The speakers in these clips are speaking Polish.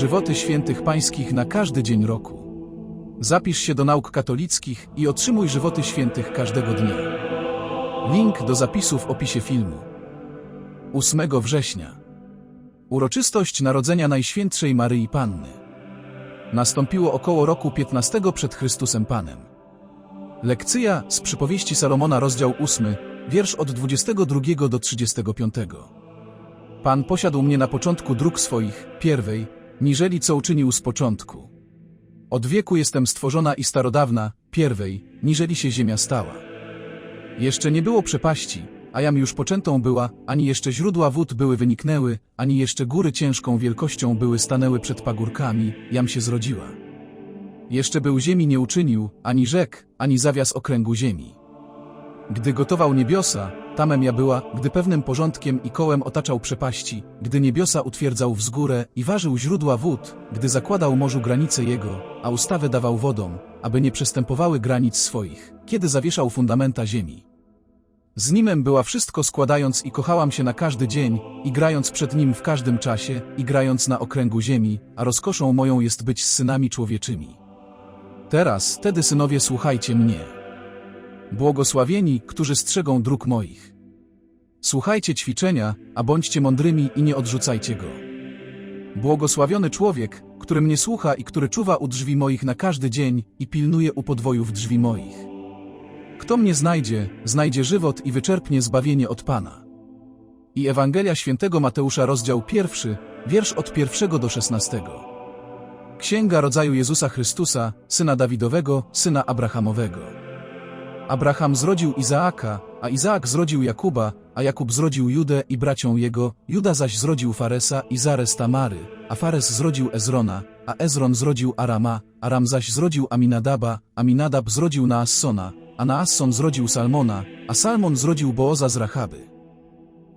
żywoty świętych pańskich na każdy dzień roku. Zapisz się do nauk katolickich i otrzymuj żywoty świętych każdego dnia. Link do zapisu w opisie filmu. 8 września. Uroczystość Narodzenia Najświętszej Maryi Panny. Nastąpiło około roku 15 przed Chrystusem Panem. Lekcja z przypowieści Salomona, rozdział 8, wiersz od 22 do 35. Pan posiadł mnie na początku dróg swoich, pierwej, niżeli co uczynił z początku. Od wieku jestem stworzona i starodawna, pierwej, niżeli się ziemia stała. Jeszcze nie było przepaści, a jam już poczętą była, ani jeszcze źródła wód były wyniknęły, ani jeszcze góry ciężką wielkością były stanęły przed pagórkami, jam się zrodziła. Jeszcze był ziemi nie uczynił, ani rzek, ani zawias okręgu ziemi. Gdy gotował niebiosa, tamem ja była, gdy pewnym porządkiem i kołem otaczał przepaści, gdy niebiosa utwierdzał wzgórę i ważył źródła wód, gdy zakładał morzu granice jego, a ustawę dawał wodom, aby nie przestępowały granic swoich, kiedy zawieszał fundamenta ziemi. Z nimem była wszystko składając i kochałam się na każdy dzień, i grając przed nim w każdym czasie, i grając na okręgu ziemi, a rozkoszą moją jest być z synami człowieczymi. Teraz, tedy synowie, słuchajcie mnie. Błogosławieni, którzy strzegą dróg moich. Słuchajcie ćwiczenia, a bądźcie mądrymi i nie odrzucajcie go. Błogosławiony człowiek, który mnie słucha i który czuwa u drzwi moich na każdy dzień i pilnuje u podwojów drzwi moich. Kto mnie znajdzie, znajdzie żywot i wyczerpnie zbawienie od Pana. I Ewangelia Świętego Mateusza, rozdział pierwszy, wiersz od pierwszego do szesnastego. Księga rodzaju Jezusa Chrystusa, syna Dawidowego, syna Abrahamowego. Abraham zrodził Izaaka, a Izaak zrodził Jakuba, a Jakub zrodził Judę i bracią jego, Juda zaś zrodził Faresa i Zares Tamary, a Fares zrodził Ezrona, a Ezron zrodził Arama, Aram zaś zrodził Aminadaba, Aminadab zrodził Naassona, a Naasson zrodził Salmona, a Salmon zrodził Booza z Rachaby.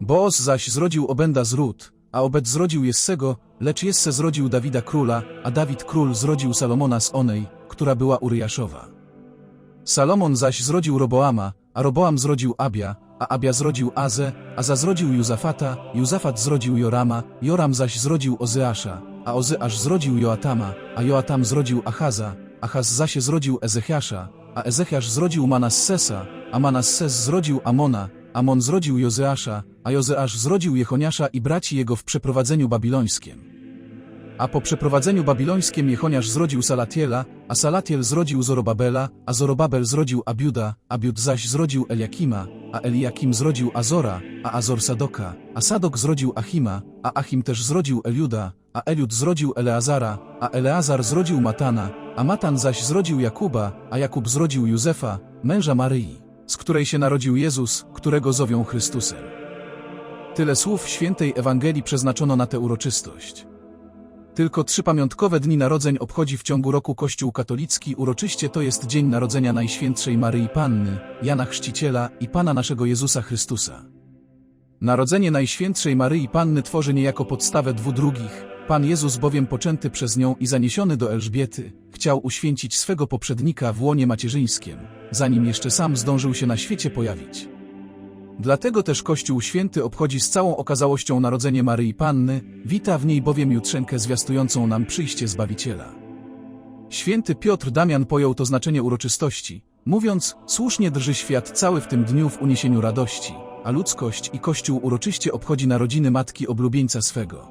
Booz zaś zrodził Obenda z Rut, a Obed zrodził Jessego, lecz Jesse zrodził Dawida króla, a Dawid król zrodził Salomona z Onej, która była Uryjaszowa. Salomon zaś zrodził Roboama, a Roboam zrodził Abia, a Abia zrodził Azę, Aza zrodził Juzafata, Juzafat zrodził Jorama, Joram zaś zrodził Ozeasza, a Ozeasz zrodził Joatama, a Joatam zrodził Achaza, Achaz zaś zrodził Ezechiasza, a Ezechiasz zrodził Manassesa, a Manasses zrodził Amona, Amon zrodził Jozeasza, a Jozeasz zrodził Jechoniasza i braci jego w przeprowadzeniu babilońskim. A po przeprowadzeniu babilońskim Jechoniasz zrodził Salatiela, a Salatiel zrodził Zorobabela, a Zorobabel zrodził Abiuda, Abiud zaś zrodził Eliakima, a Eliakim zrodził Azora, a Azor Sadoka, a Sadok zrodził Achima, a Achim też zrodził Eliuda, a Eliud zrodził Eleazara, a Eleazar zrodził Matana, a Matan zaś zrodził Jakuba, a Jakub zrodził Józefa, męża Maryi, z której się narodził Jezus, którego zowią Chrystusem. Tyle słów świętej Ewangelii przeznaczono na tę uroczystość. Tylko trzy pamiątkowe dni narodzeń obchodzi w ciągu roku Kościół katolicki. Uroczyście to jest Dzień Narodzenia Najświętszej Maryi Panny, Jana Chrzciciela i Pana naszego Jezusa Chrystusa. Narodzenie Najświętszej Maryi Panny tworzy niejako podstawę dwu drugich. Pan Jezus bowiem poczęty przez nią i zaniesiony do Elżbiety, chciał uświęcić swego poprzednika w łonie macierzyńskim, zanim jeszcze sam zdążył się na świecie pojawić. Dlatego też Kościół Święty obchodzi z całą okazałością narodzenie Maryi Panny, wita w niej bowiem jutrzenkę zwiastującą nam przyjście Zbawiciela. Święty Piotr Damian pojął to znaczenie uroczystości, mówiąc, słusznie drży świat cały w tym dniu w uniesieniu radości, a ludzkość i Kościół uroczyście obchodzi narodziny Matki oblubieńca swego.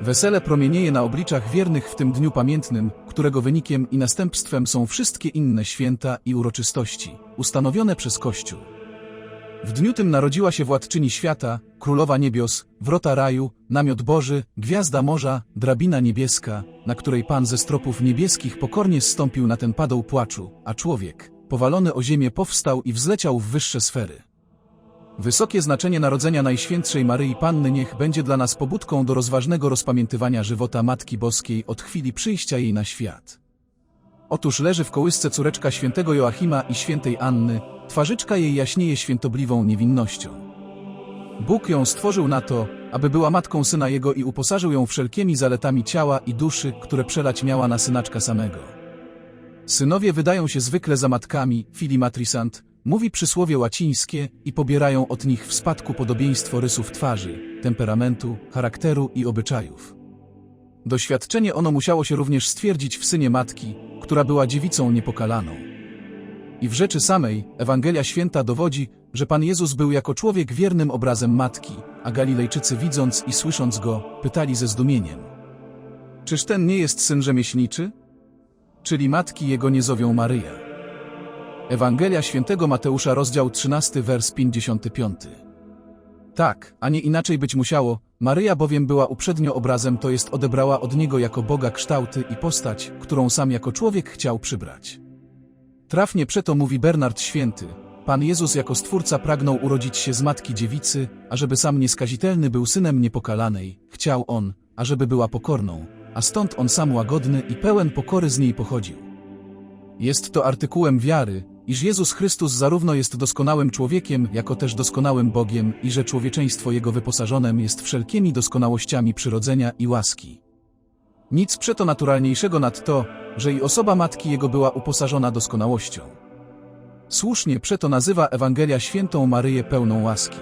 Wesele promienieje na obliczach wiernych w tym dniu pamiętnym, którego wynikiem i następstwem są wszystkie inne święta i uroczystości, ustanowione przez Kościół. W dniu tym narodziła się władczyni świata, królowa niebios, wrota raju, namiot Boży, gwiazda morza, drabina niebieska, na której Pan ze stropów niebieskich pokornie zstąpił na ten padoł płaczu, a człowiek, powalony o ziemię powstał i wzleciał w wyższe sfery. Wysokie znaczenie narodzenia Najświętszej Maryi Panny niech będzie dla nas pobudką do rozważnego rozpamiętywania żywota Matki Boskiej od chwili przyjścia jej na świat. Otóż leży w kołysce córeczka świętego Joachima i świętej Anny, twarzyczka jej jaśnieje świętobliwą niewinnością. Bóg ją stworzył na to, aby była matką syna jego i uposażył ją wszelkimi zaletami ciała i duszy, które przelać miała na synaczka samego. Synowie wydają się zwykle za matkami, filimatrisant, mówi przysłowie łacińskie i pobierają od nich w spadku podobieństwo rysów twarzy, temperamentu, charakteru i obyczajów. Doświadczenie ono musiało się również stwierdzić w synie matki, która była dziewicą niepokalaną. I w rzeczy samej Ewangelia Święta dowodzi, że Pan Jezus był jako człowiek wiernym obrazem matki, a Galilejczycy widząc i słysząc go, pytali ze zdumieniem. Czyż ten nie jest syn rzemieślniczy? Czyli matki jego nie zowią Maryja. Ewangelia Świętego Mateusza, rozdział 13, wers 55. Tak, a nie inaczej być musiało, Maryja bowiem była uprzednio obrazem, to jest odebrała od niego jako Boga kształty i postać, którą sam jako człowiek chciał przybrać. Trafnie przeto mówi Bernard Święty, Pan Jezus jako Stwórca pragnął urodzić się z Matki Dziewicy, ażeby sam nieskazitelny był synem niepokalanej, chciał On, ażeby była pokorną, a stąd On sam łagodny i pełen pokory z niej pochodził. Jest to artykułem wiary, iż Jezus Chrystus zarówno jest doskonałym człowiekiem, jako też doskonałym Bogiem i że człowieczeństwo Jego wyposażonem jest wszelkimi doskonałościami przyrodzenia i łaski. Nic przeto naturalniejszego nad to, że i osoba Matki Jego była uposażona doskonałością. Słusznie przeto nazywa Ewangelia Świętą Maryję pełną łaski.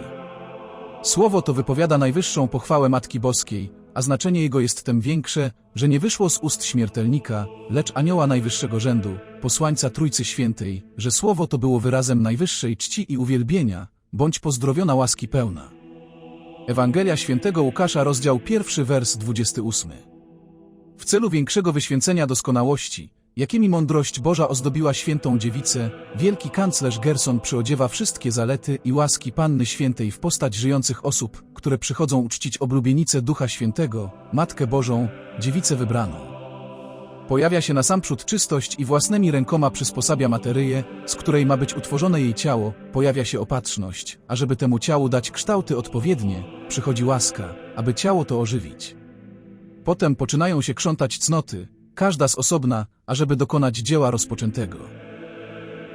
Słowo to wypowiada najwyższą pochwałę Matki Boskiej, a znaczenie jego jest tym większe, że nie wyszło z ust śmiertelnika, lecz anioła najwyższego rzędu, posłańca Trójcy Świętej, że słowo to było wyrazem najwyższej czci i uwielbienia, bądź pozdrowiona łaski pełna. Ewangelia Świętego Łukasza, rozdział pierwszy, wers 28. W celu większego wyświęcenia doskonałości, jakimi mądrość Boża ozdobiła świętą dziewicę, wielki kanclerz Gerson przyodziewa wszystkie zalety i łaski Panny Świętej w postać żyjących osób, które przychodzą uczcić oblubienicę Ducha Świętego, Matkę Bożą, dziewicę wybraną. Pojawia się na sam przód czystość i własnymi rękoma przysposabia materyję, z której ma być utworzone jej ciało, pojawia się opatrzność, a żeby temu ciału dać kształty odpowiednie, przychodzi łaska, aby ciało to ożywić. Potem poczynają się krzątać cnoty, każda z osobna, ażeby dokonać dzieła rozpoczętego.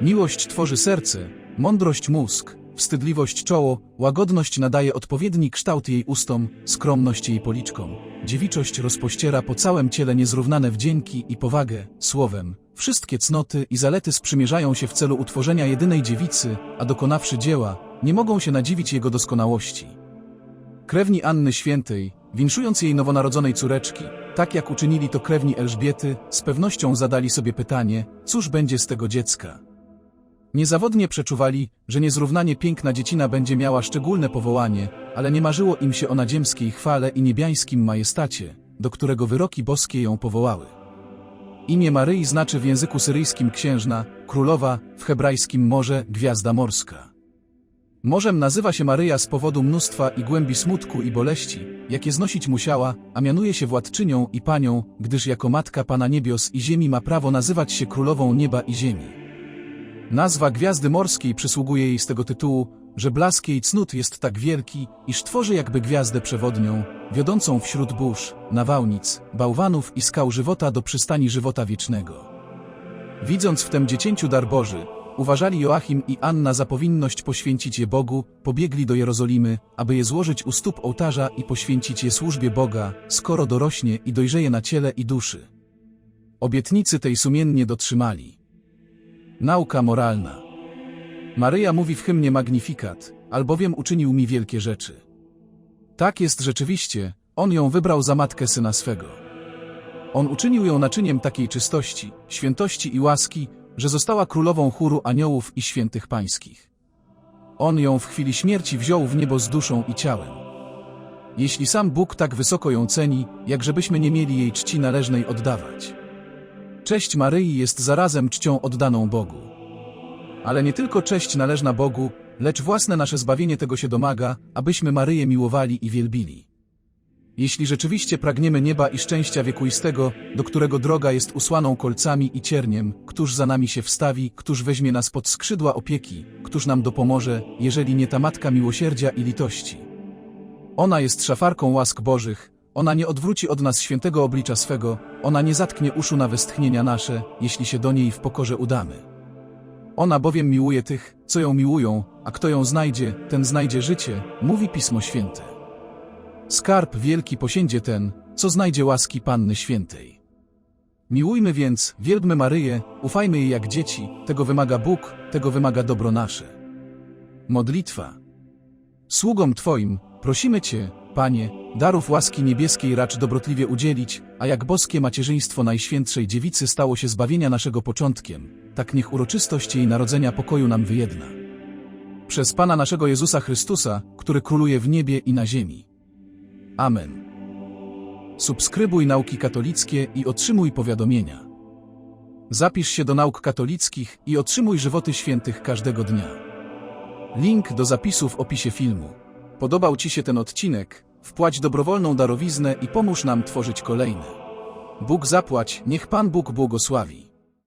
Miłość tworzy serce, mądrość mózg, wstydliwość czoło, łagodność nadaje odpowiedni kształt jej ustom, skromność jej policzkom. Dziewiczość rozpościera po całym ciele niezrównane wdzięki i powagę, słowem. Wszystkie cnoty i zalety sprzymierzają się w celu utworzenia jedynej dziewicy, a dokonawszy dzieła, nie mogą się nadziwić jego doskonałości. Krewni Anny Świętej, winszując jej nowonarodzonej córeczki, tak jak uczynili to krewni Elżbiety, z pewnością zadali sobie pytanie, cóż będzie z tego dziecka. Niezawodnie przeczuwali, że niezrównanie piękna dziecina będzie miała szczególne powołanie, ale nie marzyło im się o nadziemskiej chwale i niebiańskim majestacie, do którego wyroki boskie ją powołały. Imię Maryi znaczy w języku syryjskim księżna, królowa, w hebrajskim morze, gwiazda morska. Morzem nazywa się Maryja z powodu mnóstwa i głębi smutku i boleści, jakie znosić musiała, a mianuje się władczynią i panią, gdyż jako matka Pana niebios i ziemi ma prawo nazywać się królową nieba i ziemi. Nazwa gwiazdy morskiej przysługuje jej z tego tytułu, że blask jej cnót jest tak wielki, iż tworzy jakby gwiazdę przewodnią, wiodącą wśród burz, nawałnic, bałwanów i skał żywota do przystani żywota wiecznego. Widząc w tym dziecięciu dar Boży, uważali Joachim i Anna za powinność poświęcić je Bogu, pobiegli do Jerozolimy, aby je złożyć u stóp ołtarza i poświęcić je służbie Boga, skoro dorośnie i dojrzeje na ciele i duszy. Obietnicy tej sumiennie dotrzymali. Nauka moralna. Maryja mówi w hymnie Magnifikat, albowiem uczynił mi wielkie rzeczy. Tak jest rzeczywiście, on ją wybrał za matkę syna swego. On uczynił ją naczyniem takiej czystości, świętości i łaski, że została królową chóru aniołów i świętych pańskich. On ją w chwili śmierci wziął w niebo z duszą i ciałem. Jeśli sam Bóg tak wysoko ją ceni, jakżebyśmy nie mieli jej czci należnej oddawać. Cześć Maryi jest zarazem czcią oddaną Bogu. Ale nie tylko cześć należna Bogu, lecz własne nasze zbawienie tego się domaga, abyśmy Maryję miłowali i wielbili. Jeśli rzeczywiście pragniemy nieba i szczęścia wiekuistego, do którego droga jest usłaną kolcami i cierniem, któż za nami się wstawi, któż weźmie nas pod skrzydła opieki, któż nam dopomoże, jeżeli nie ta Matka miłosierdzia i litości. Ona jest szafarką łask Bożych, ona nie odwróci od nas świętego oblicza swego, ona nie zatknie uszu na westchnienia nasze, jeśli się do niej w pokorze udamy. Ona bowiem miłuje tych, co ją miłują, a kto ją znajdzie, ten znajdzie życie, mówi Pismo Święte. Skarb wielki posiędzie ten, co znajdzie łaski Panny Świętej. Miłujmy więc, wielbmy Maryję, ufajmy jej jak dzieci, tego wymaga Bóg, tego wymaga dobro nasze. Modlitwa. Sługom Twoim, prosimy Cię, Panie, Darów łaski niebieskiej racz dobrotliwie udzielić, a jak boskie macierzyństwo Najświętszej Dziewicy stało się zbawienia naszego początkiem, tak niech uroczystość jej narodzenia pokoju nam wyjedna. Przez Pana naszego Jezusa Chrystusa, który króluje w niebie i na ziemi. Amen. Subskrybuj nauki katolickie i otrzymuj powiadomienia. Zapisz się do nauk katolickich i otrzymuj żywoty świętych każdego dnia. Link do zapisu w opisie filmu. Podobał Ci się ten odcinek? Wpłać dobrowolną darowiznę i pomóż nam tworzyć kolejne. Bóg zapłać, niech Pan Bóg błogosławi.